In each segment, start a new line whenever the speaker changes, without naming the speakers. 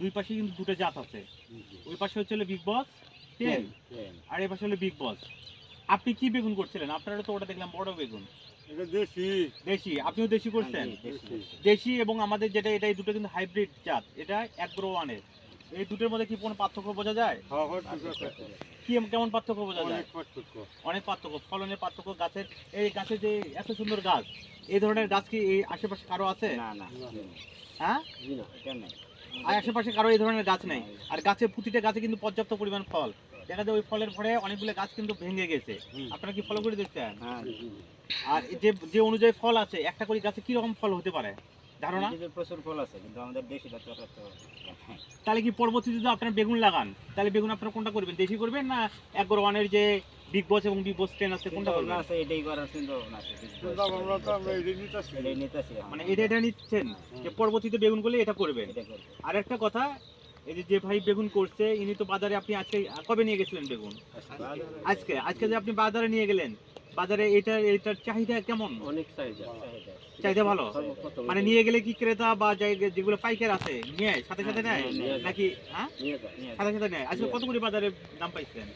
দুই পাশে কিন্তু দুটো জাত আছে। ওই পাশে হচ্ছে হলো বিগ বস টেন আর এই পাশে হলো বিগ বস আপনি কি বেগুন করছিলেন? আপনারা তো ওটা দেখলাম বড় বেগুন।
এটা দেশি।
দেশি আপনিও দেশি করছেন?
হ্যাঁ,
দেশি। এবং আমাদের যেটা এটা এই দুটো কিন্তু হাইব্রিড জাত। এটা অ্যাগ্রো ওয়ানের এই দুটোর মধ্যে কি কোনো পার্থক্য বোঝা যায়?
হ্যাঁ, হ্যাঁ।
কি কেমন পার্থক্য বোঝা যায়?
অনেক পার্থক্য।
অনেক পার্থক্য। ফলনের পার্থক্য গাছের এই গাছের যে এত সুন্দর গাছ এই ধরনের গাছ কি এই আশেপাশে কারও আছে?
না না।
হ্যাঁ? আর আশেপাশে কারও এই ধরনের গাছ নেই। আর গাছে প্রতিটা গাছে কিন্তু পর্যাপ্ত পরিমাণ ফল। দেখা যায় ওই ফলের পরে অনেকগুলো গাছ কিন্তু ভেঙে গেছে। আপনারা কি ফলো করে দেখছেন?
হ্যাঁ
আর যে যে অনুযায়ী ফল আছে একটা করে গাছে কি রকম ফল হতে পারে? ধারণা?
প্রচুর ফল আছে কিন্তু আমাদের দেশিটা তো
তাহলে কি পরবর্তীতে যদি আপনারা বেগুন লাগান তাহলে বেগুন আপনারা কোনটা করবেন দেশি করবেন না একবার ওয়ানের যে বিগ বস এবং বিগ বস টেন আছে কোনটা
বলবেন?
করবেন
আছে এটাই করার চিন্তা ভাবনা আছে
চিন্তা ভাবনা তো আমরা এটাই নিতেছি।
এটাই নিতেছি।
মানে এটা এটা নিচ্ছেন? যে পরবর্তীতে বেগুন করলে এটা করবেন? আর একটা কথা এই যে যে ভাই বেগুন করছে ইনি তো বাজারে আপনি আজকে কবে নিয়ে গেছিলেন বেগুন? আজকে আজকে যে আপনি বাজারে নিয়ে গেলেন বাজারে এটা এটার চাহিদা কেমন?
অনেক চাহিদা
চাহিদা। ভালো? মানে নিয়ে গেলে কি ক্রেতা বা যে- যেগুলো পাইকার আছে নিয়ে সাথে সাথে নেয়?
হ্যাঁ, নিয়ে।
নাকি হ্যাঁ সাথে সাথে নেয়। আজকে কত করে বাজারে দাম পাইছেন?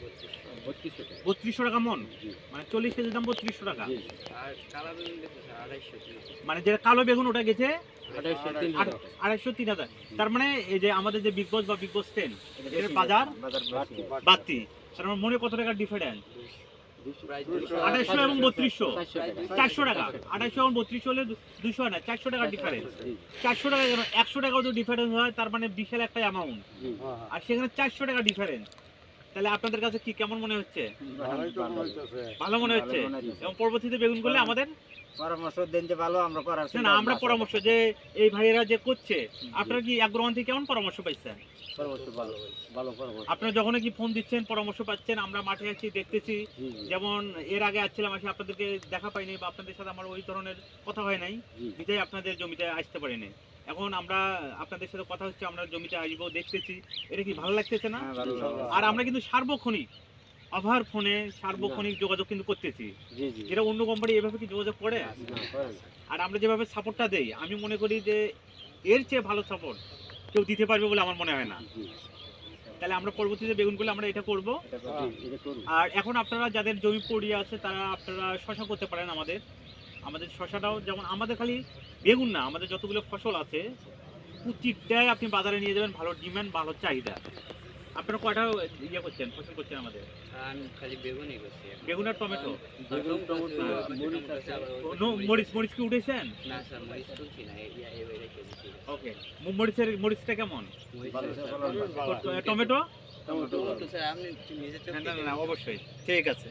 বত্রিশশো টাকা। মন? মানে চল্লিশ কেজির দাম বত্রিশশো টাকা। মানে যেটা কালো বেগুন ওটা গেছে আড়াইশো তিন হাজার। তার মানে এই যে আমাদের যে বিগ বস বা বিগ বস টেন এর বাজার
বাজার
বাড়তি। তার মানে মনে কত টাকার ডিফারেন্স আড়াইশো এবং বত্রিশশো। চারশো টাকা। আঠাশশো এবং বত্রিশশো হলে দুশো না চারশো টাকার ডিফারেন্স চারশো টাকা একশো টাকাও যদি ডিফারেন্স হয় তার মানে বিশাল একটা অ্যামাউন্ট। আর সেখানে চারশো টাকা ডিফারেন্স তাহলে আপনাদের কাছে কি কেমন মনে হচ্ছে?
ভালোই তো হইতেছে।
ভালো মনে হচ্ছে?
ভালো মনে হচ্ছে।
এবং পরবর্তীতে বেগুন করলে আমাদের?
পরামর্শ দেন যে ভালো আমরা করার
না আমরা পরামর্শ যে এই ভাইয়েরা যে করছে আপনারা কি আগ্রহণ থেকে কেমন পরামর্শ পাইছেন?
পরামর্শ ভালো ভালো পরামর্শ।
আপনারা যখন কি ফোন দিচ্ছেন পরামর্শ পাচ্ছেন আমরা মাঠে আছি দেখতেছি। যেমন এর আগে আসছিলাম আসে আপনাদেরকে দেখা পাইনি বা আপনাদের সাথে আমার ওই ধরনের কথা হয় নাই। বিধায় আপনাদের জমিতে আসতে পারিনি। এখন আমরা আপনাদের সাথে কথা হচ্ছে আমরা জমিতে আসব দেখতেছি। এটা কি ভালো লাগতেছে না?
হ্যাঁ।
আর আমরা কিন্তু সার্বক্ষণিক অভার ফোনে সার্বক্ষণিক যোগাযোগ কিন্তু করতেছি। যেটা অন্য কোম্পানি এভাবে কি যোগাযোগ করে?
না,
আর আমরা যেভাবে সাপোর্টটা দেই আমি মনে করি যে এর চেয়ে ভালো সাপোর্ট কেউ দিতে পারবে বলে আমার মনে হয় না। তাহলে আমরা পরবর্তীতে বেগুন করলে আমরা এটা করব। আর এখন আপনারা যাদের জমি পড়িয়ে আছে তারা আপনারা শশা করতে পারেন আমাদের। আমাদের শশাটাও যেমন আমাদের খালি বেগুন না আমাদের যতগুলো ফসল আছে প্রত্যেকটাই আপনি বাজারে নিয়ে যাবেন ভালো ডিমান্ড ভালো চাহিদা। আপনারা কয়টা ইয়ে করছেন ফসল করছেন আমাদের?
খালি বেগুনই করছি।
বেগুন আর টমেটো?
বেগুন, টমেটো, মরিচ
মরিচ কি উঠেছেন?
না স্যার মরিচ তুলছি না এই এই রেখে দিচ্ছি।
ওকে মরিচের মরিচটা কেমন। Tomato
tomato?
স্যার আপনি নিজে
না না না অবশ্যই ঠিক আছে।